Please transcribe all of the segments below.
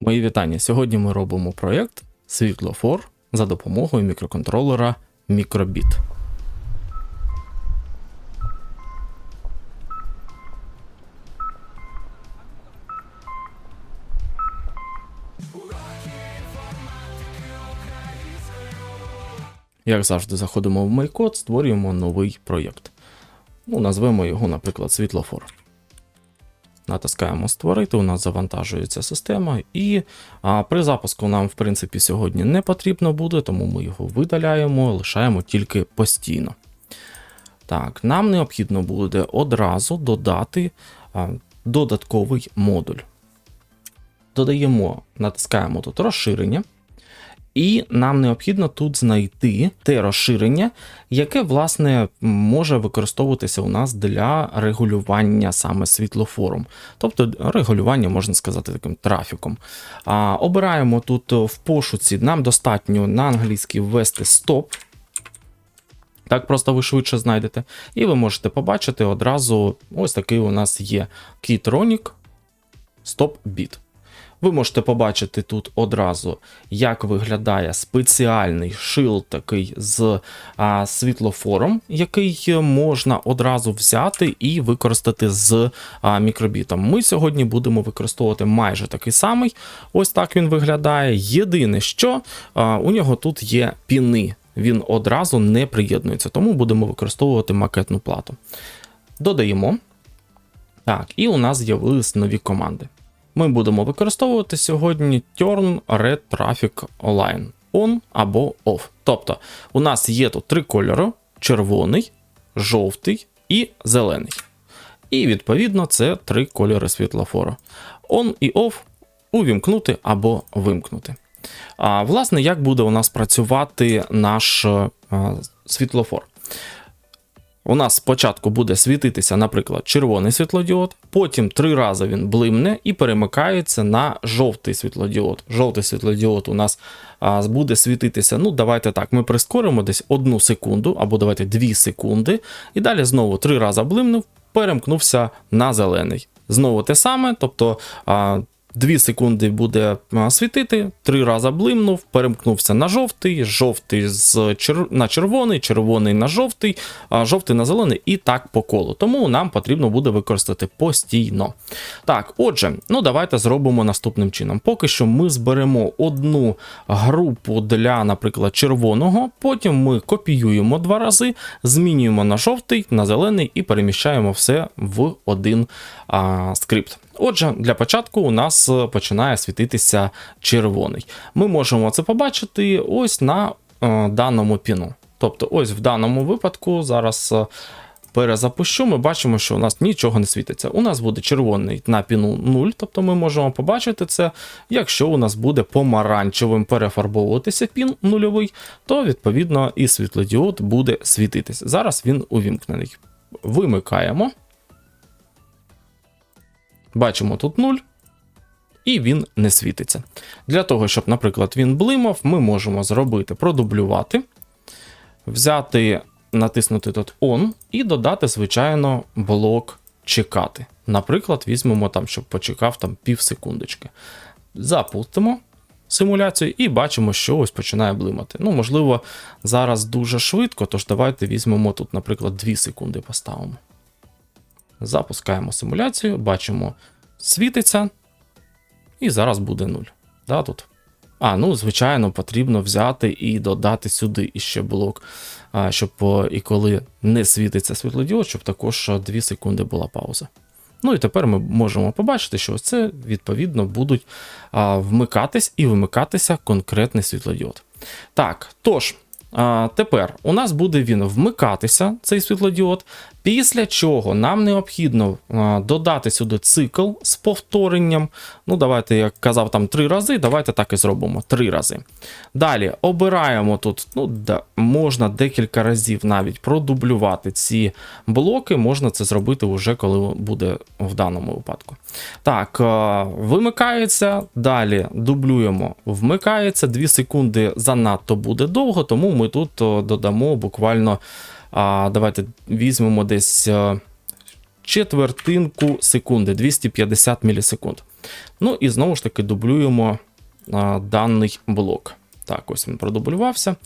Мої вітання. Сьогодні ми робимо проєкт Світлофор за допомогою мікроконтролера Microbit. Як завжди, заходимо в MyCode, створюємо новий проєкт. Ну, назвемо його, наприклад, світлофор. Натискаємо Створити, у нас завантажується система, і а, при запуску нам, в принципі, сьогодні не потрібно буде, тому ми його видаляємо, лишаємо тільки постійно. Так, нам необхідно буде одразу додати а, додатковий модуль. Додаємо, натискаємо тут розширення. І нам необхідно тут знайти те розширення, яке, власне, може використовуватися у нас для регулювання саме світлофором, тобто регулювання, можна сказати, таким трафіком. А, Обираємо тут в пошуці, нам достатньо на англійській ввести стоп. Так просто ви швидше знайдете. І ви можете побачити одразу ось такий у нас є Keytronic Stop Bit. Ви можете побачити тут одразу, як виглядає спеціальний шил такий з а, світлофором, який можна одразу взяти і використати з а, мікробітом. Ми сьогодні будемо використовувати майже такий самий. Ось так він виглядає. Єдине, що а, у нього тут є піни. Він одразу не приєднується, тому будемо використовувати макетну плату. Додаємо. Так, і у нас з'явились нові команди ми будемо використовувати сьогодні Turn Red Traffic Align On або Off. Тобто, у нас є тут три кольори: червоний, жовтий і зелений. І відповідно це три кольори світлофора. On і Off увімкнути або вимкнути. А власне, як буде у нас працювати наш а, світлофор? У нас спочатку буде світитися, наприклад, червоний світлодіод, потім три рази він блимне і перемикається на жовтий світлодіод. Жовтий світлодіод у нас буде світитися. Ну, давайте так, ми прискоримо десь одну секунду, або давайте дві секунди. І далі знову три рази блимнув, перемкнувся на зелений. Знову те саме, тобто. А, 2 секунди буде світити, три рази блимнув, перемкнувся на жовтий, жовтий з чер... на червоний, червоний на жовтий, жовтий на зелений і так по колу. Тому нам потрібно буде використати постійно. Так, отже, ну давайте зробимо наступним чином. Поки що ми зберемо одну групу для, наприклад, червоного, потім ми копіюємо два рази, змінюємо на жовтий, на зелений і переміщаємо все в один а, скрипт. Отже, для початку у нас е, починає світитися червоний. Ми можемо це побачити ось на е, даному піну. Тобто, ось в даному випадку зараз. Е, перезапущу, ми бачимо, що у нас нічого не світиться. У нас буде червоний на піну 0, тобто ми можемо побачити це. Якщо у нас буде помаранчевим перефарбовуватися пін нульовий, то відповідно і світлодіод буде світитися. Зараз він увімкнений. Вимикаємо. Бачимо тут 0, і він не світиться. Для того, щоб, наприклад, він блимав, ми можемо зробити продублювати, взяти, натиснути тут On і додати, звичайно, блок чекати. Наприклад, візьмемо там, щоб почекав там пів секундочки. Запустимо симуляцію і бачимо, що ось починає блимати. Ну, можливо, зараз дуже швидко, тож давайте візьмемо тут, наприклад, 2 секунди поставимо. Запускаємо симуляцію, бачимо, світиться, і зараз буде 0. Да, тут. А, ну, звичайно, потрібно взяти і додати сюди іще блок, щоб і коли не світиться світлодіод, щоб також 2 секунди була пауза. Ну і тепер ми можемо побачити, що це відповідно будуть вмикатись і вимикатися конкретний світлодіод. Так, тож. Тепер у нас буде він вмикатися, цей світлодіод, після чого нам необхідно додати сюди цикл з повторенням. Ну, давайте, як казав, там три рази, давайте так і зробимо три рази. Далі обираємо тут, ну, да, можна декілька разів навіть продублювати ці блоки, можна це зробити вже коли буде в даному випадку. Так, вимикається, далі дублюємо, вмикається, 2 секунди занадто буде довго, тому ми тут додамо буквально. А, Давайте візьмемо десь четвертинку секунди, 250 мілісекунд. Ну і знову ж таки дублюємо а, даний блок. Так, ось він продублювався.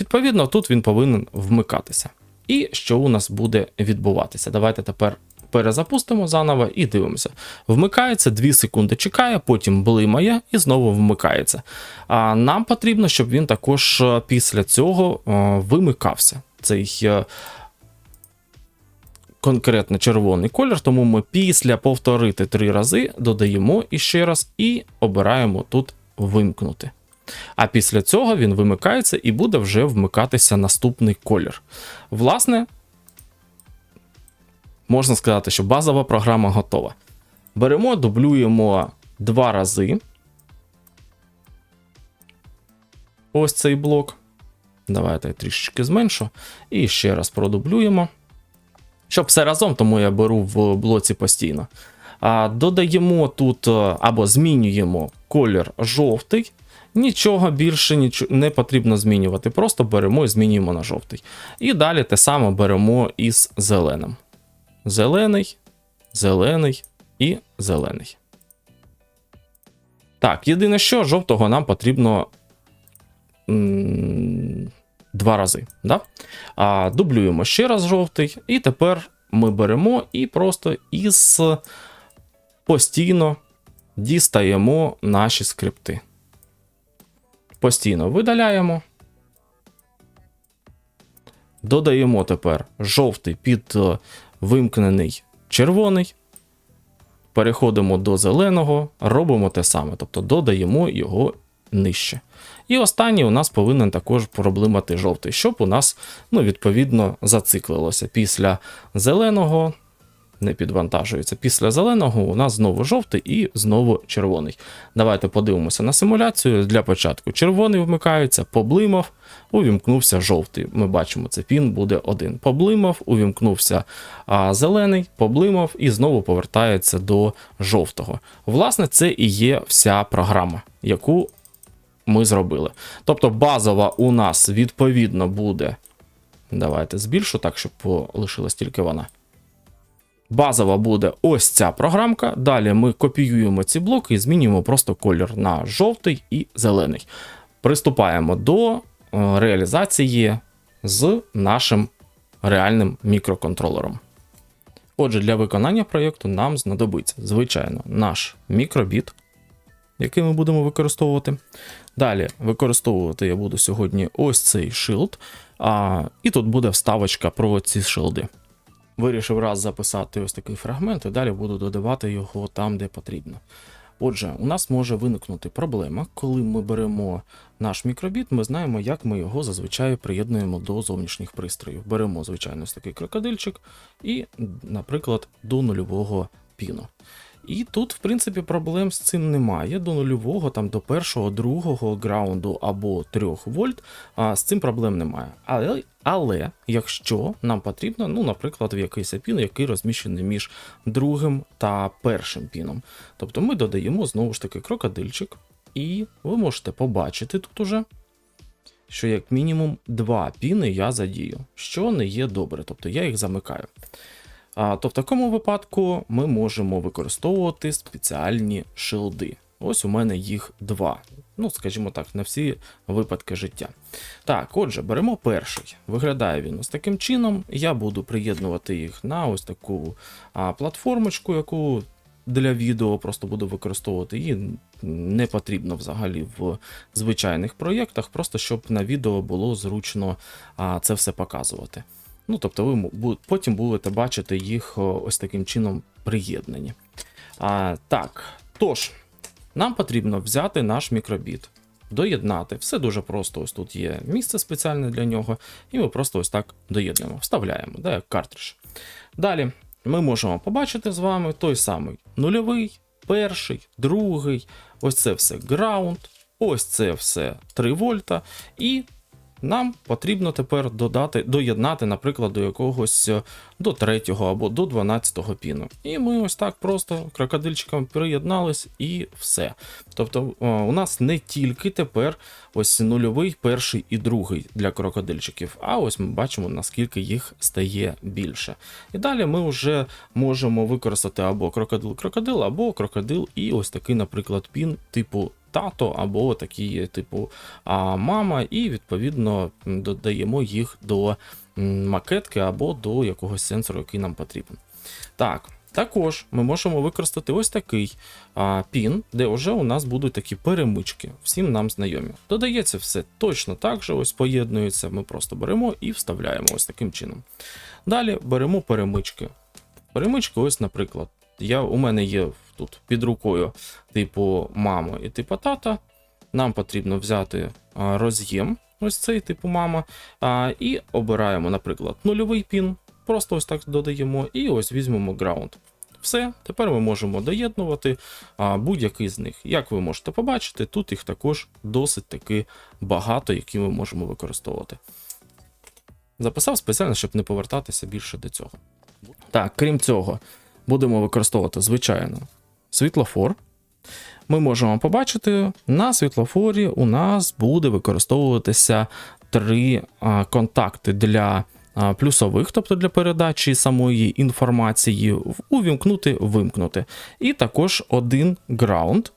Відповідно, тут він повинен вмикатися. І що у нас буде відбуватися? Давайте тепер перезапустимо заново і дивимося. Вмикається 2 секунди чекає, потім блимає і знову вмикається. А нам потрібно, щоб він також е, після цього е, вимикався. Цей конкретно червоний колір, тому ми після повторити три рази додаємо іще раз і обираємо тут вимкнути. А після цього він вимикається і буде вже вмикатися наступний колір. Власне, можна сказати, що базова програма готова. Беремо, дублюємо два рази. Ось цей блок. Давайте трішечки зменшу. І ще раз продублюємо. Щоб все разом, тому я беру в блоці постійно. Додаємо тут е, або змінюємо колір жовтий. Нічого більше не потрібно змінювати. Просто беремо і змінюємо на жовтий. І далі те саме беремо із зеленим. Зелений, зелений і зелений. Так, єдине що, жовтого нам потрібно два рази. Да? А, Дублюємо ще раз жовтий, і тепер ми беремо і просто із постійно дістаємо наші скрипти. Постійно видаляємо. Додаємо тепер жовтий під е, вимкнений червоний. Переходимо до зеленого, робимо те саме, тобто додаємо його нижче. І останній у нас повинен також проблимати жовтий, щоб у нас, ну, відповідно, зациклилося. Після зеленого не підвантажується. Після зеленого у нас знову жовтий і знову червоний. Давайте подивимося на симуляцію. Для початку червоний вмикається, поблимав, увімкнувся жовтий. Ми бачимо, це пін буде один. Поблимав, увімкнувся а, зелений, поблимав і знову повертається до жовтого. Власне, це і є вся програма, яку ми зробили. Тобто базова у нас відповідно буде. Давайте збільшу так, щоб лишилась тільки вона. Базова буде ось ця програмка. Далі ми копіюємо ці блоки і змінюємо просто колір на жовтий і зелений. Приступаємо до е, реалізації з нашим реальним мікроконтролером. Отже, для виконання проєкту нам знадобиться, звичайно, наш мікробіт, який ми будемо використовувати. Далі використовувати я буду сьогодні ось цей шилд, а, і тут буде вставочка про ці шилди. Вирішив раз записати ось такий фрагмент, і далі буду додавати його там, де потрібно. Отже, у нас може виникнути проблема, коли ми беремо наш мікробіт, ми знаємо, як ми його зазвичай приєднуємо до зовнішніх пристроїв. Беремо, звичайно, ось такий крокодильчик і, наприклад, до нульового піну. І тут, в принципі, проблем з цим немає. До нульового, там до першого, другого граунду або 3 вольт, а з цим проблем немає. Але але якщо нам потрібно, ну, наприклад, в якийсь пін, який розміщений між другим та першим піном. Тобто ми додаємо знову ж таки крокодильчик, і ви можете побачити тут уже. Що як мінімум два піни я задію, що не є добре, тобто я їх замикаю. То в такому випадку ми можемо використовувати спеціальні шилди. Ось у мене їх два. Ну, скажімо так, на всі випадки життя. Так, отже, беремо перший. Виглядає він ось таким чином. Я буду приєднувати їх на ось таку а, платформочку, яку для відео просто буду використовувати. Її не потрібно взагалі в звичайних проєктах, просто щоб на відео було зручно а, це все показувати. Ну, тобто, ви потім будете бачити їх ось таким чином приєднані. А, Так, тож, нам потрібно взяти наш мікробіт, доєднати. Все дуже просто. Ось тут є місце спеціальне для нього, і ми просто ось так доєднуємо, вставляємо, да, як картридж. Далі ми можемо побачити з вами той самий нульовий, перший, другий, ось це все граунд, ось це все 3 вольта. І нам потрібно тепер додати, доєднати, наприклад, до якогось е, до 3 або до 12 піну. І ми ось так просто крокодильчиком приєднались і все. Тобто е, у нас не тільки тепер ось нульовий, перший і другий для крокодильчиків, а ось ми бачимо, наскільки їх стає більше. І далі ми вже можемо використати або крокодил-крокодил, або крокодил і ось такий, наприклад, пін типу тато, або такий, типу мама, і відповідно додаємо їх до макетки або до якогось сенсору, який нам потрібен. Так. Також ми можемо використати ось такий а, пін, де вже у нас будуть такі перемички, всім нам знайомі. Додається все точно так же, ось поєднується. Ми просто беремо і вставляємо ось таким чином. Далі беремо перемички. Перемички, ось, наприклад, я, у мене є тут під рукою типу мама і типу тата. Нам потрібно взяти роз'єм, ось цей типу мама, і обираємо, наприклад, нульовий пін. Просто ось так додаємо, і ось візьмемо ground. Все, тепер ми можемо доєднувати будь-який з них. Як ви можете побачити, тут їх також досить таки багато, які ми можемо використовувати. Записав спеціально, щоб не повертатися більше до цього. Так, крім цього, будемо використовувати, звичайно, світлофор. Ми можемо побачити, на світлофорі у нас буде використовуватися три контакти для плюсових, тобто для передачі самої інформації, увімкнути, вимкнути. І також один граунд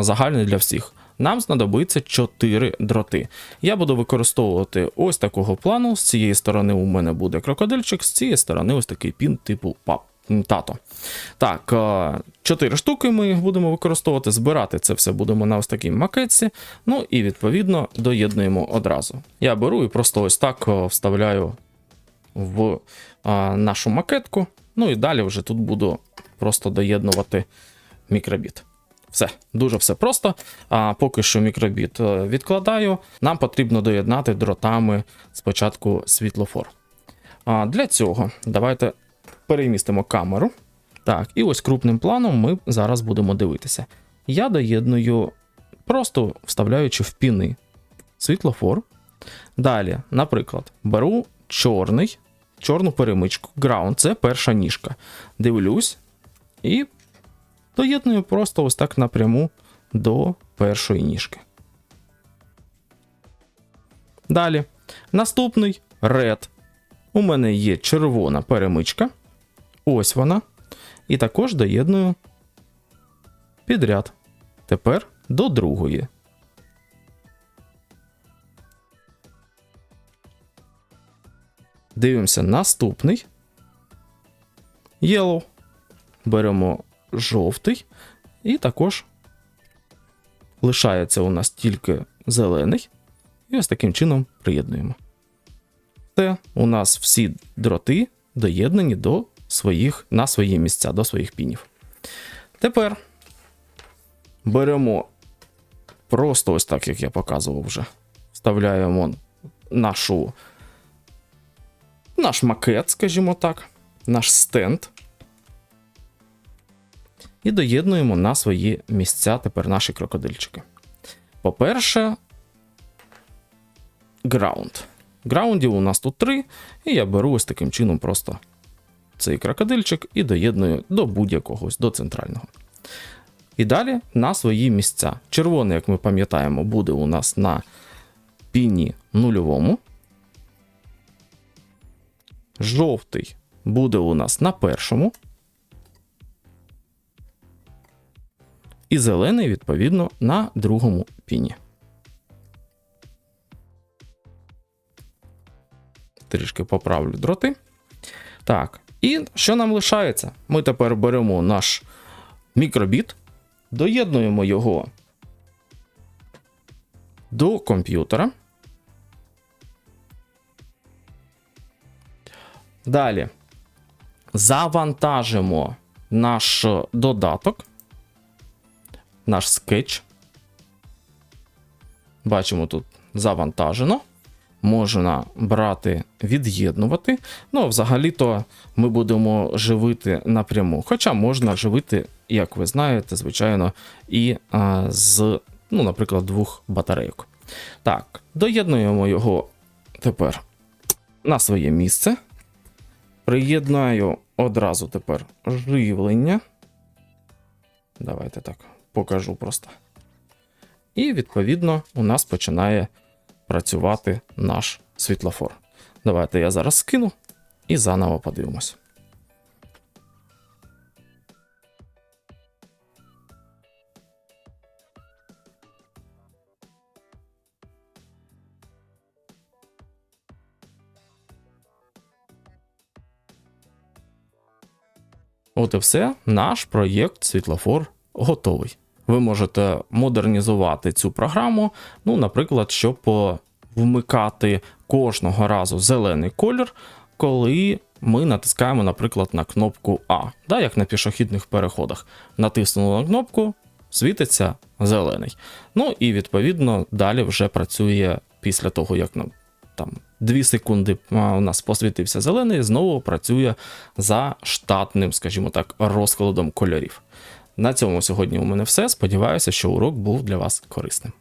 загальний для всіх. Нам знадобиться 4 дроти. Я буду використовувати ось такого плану. З цієї сторони у мене буде крокодильчик, з цієї сторони ось такий пін типу пап. Тато. Так, 4 штуки ми їх будемо використовувати. Збирати це все будемо на ось такій макетці. Ну і відповідно доєднуємо одразу. Я беру і просто ось так вставляю в нашу макетку. Ну і далі вже тут буду просто доєднувати мікробіт. Все, дуже все просто. А поки що мікробіт е, відкладаю. Нам потрібно доєднати дротами спочатку світлофор. А Для цього давайте перемістимо камеру. Так, і ось крупним планом ми зараз будемо дивитися. Я доєдную, просто вставляючи в піни світлофор. Далі, наприклад, беру чорний, чорну перемичку. Ground це перша ніжка. Дивлюсь і доєдную просто ось так напряму до першої ніжки. Далі. Наступний red. У мене є червона перемичка. Ось вона. І також доєдную підряд. Тепер до другої. Дивимося наступний. Yellow. Беремо жовтий. І також лишається у нас тільки зелений. І ось таким чином приєднуємо. Це у нас всі дроти доєднані до своїх, на свої місця, до своїх пінів. Тепер беремо просто ось так, як я показував вже. Вставляємо нашу, наш макет, скажімо так, наш стенд. І доєднуємо на свої місця тепер наші крокодильчики. По-перше, граунд. Граундів у нас тут три, і я беру ось таким чином просто цей крокодильчик і доєдную до будь-якого, до центрального. І далі на свої місця. Червоний, як ми пам'ятаємо, буде у нас на піні нульовому. Жовтий буде у нас на першому. І зелений, відповідно, на другому піні. Трішки поправлю дроти. Так, і що нам лишається? Ми тепер беремо наш мікробіт, доєднуємо його до комп'ютера. Далі завантажимо наш додаток, наш скетч. Бачимо тут завантажено можна брати, від'єднувати. Ну, взагалі-то ми будемо живити напряму. Хоча можна живити, як ви знаєте, звичайно, і а, з, ну, наприклад, двох батарейок. Так, доєднуємо його тепер на своє місце. Приєднаю одразу тепер живлення. Давайте так покажу просто. І відповідно у нас починає працювати наш світлофор. Давайте я зараз скину і заново подивимось. От і все, наш проєкт Світлофор готовий. Ви можете модернізувати цю програму, ну, наприклад, щоб вмикати кожного разу зелений колір, коли ми натискаємо, наприклад, на кнопку А, да, як на пішохідних переходах. Натиснули на кнопку, світиться зелений. Ну і відповідно далі вже працює після того, як нам там 2 секунди у нас посвітився зелений, знову працює за штатним, скажімо так, розкладом кольорів. На цьому сьогодні у мене все. Сподіваюся, що урок був для вас корисним.